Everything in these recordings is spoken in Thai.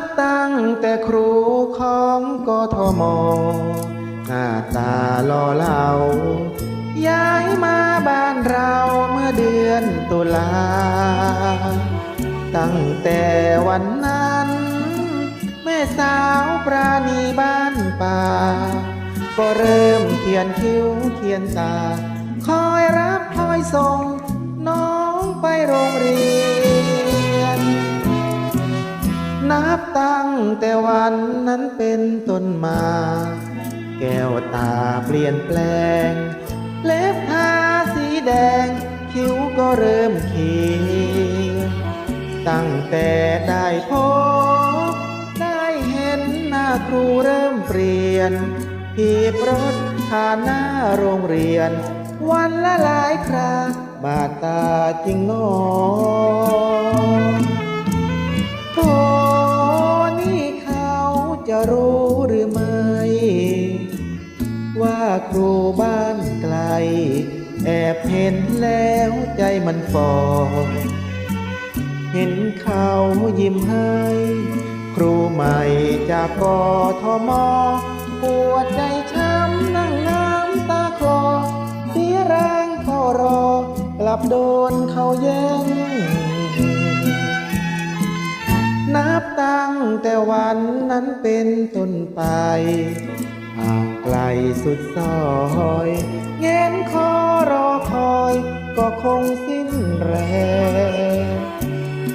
บตั้งแต่ครูของกทม หน้าตาหล่อเหลาย้ายมาบ้านเราเมื่อเดือนตุลา ตั้งแต่วันนั้น แม่สาวปราณีบ้านป่า ก็เริ่มเขียนคิ้วเขียนตา คอยรับคอยส่งน้องไปโรงเรียน นับตั้งแต่วันนั้นเป็นต้นมา แก้วตาเปลี่ยนแปลง เล็บทาสีแดง คิ้วก็เริ่มเขียวตั้งแต่ได้พบ ได้เห็นหน้าครูเริ่มเปลี่ยนทีบรถผ่านหน้าโรงเรียน วันละหลายคราบาดตาจริงนอ รู้หรือไม่ ว่าครูบ้านไกล แอบเห็นแล้วใจมันฟอเห็นเขายิ้มให้ ครูใหม่จากกทมอปวดใจช้ำนั่งน้ำตาคลอเสียแรงพอรอกลับโดนเขาแย่ง แต่วันนั้นเป็นต้นไปห่างไกลสุดซอยเงนคอรอคอยก็คงสิ้นแรง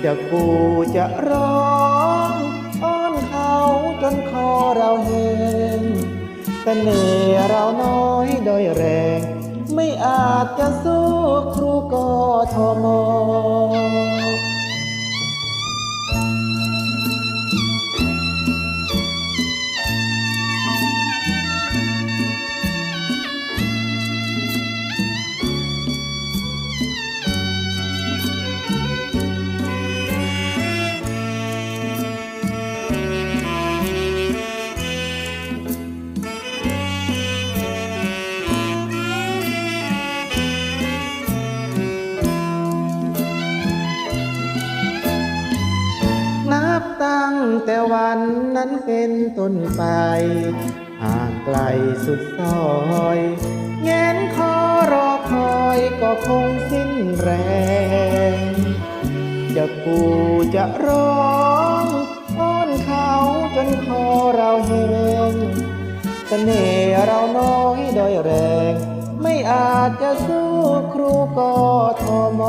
จะกูจะร้องอ้อนเขาจนคอเราเห็นแต่เหนื่อยเราน้อยโดยแรง ไม่อาจจะสู้ครูกทมนั ตั้งแต่วันนั้นเป็นต้นไป ห่างไกลสุดซอยแงนคอรอคอยก็คงสิ้นแรง จะกูจะร้องอ้อนเขาจนคอเราแห้งเสน่ห์เราน้อยโดอยแรง ไม่อาจจะสู้ครูกทอม